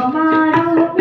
তোমার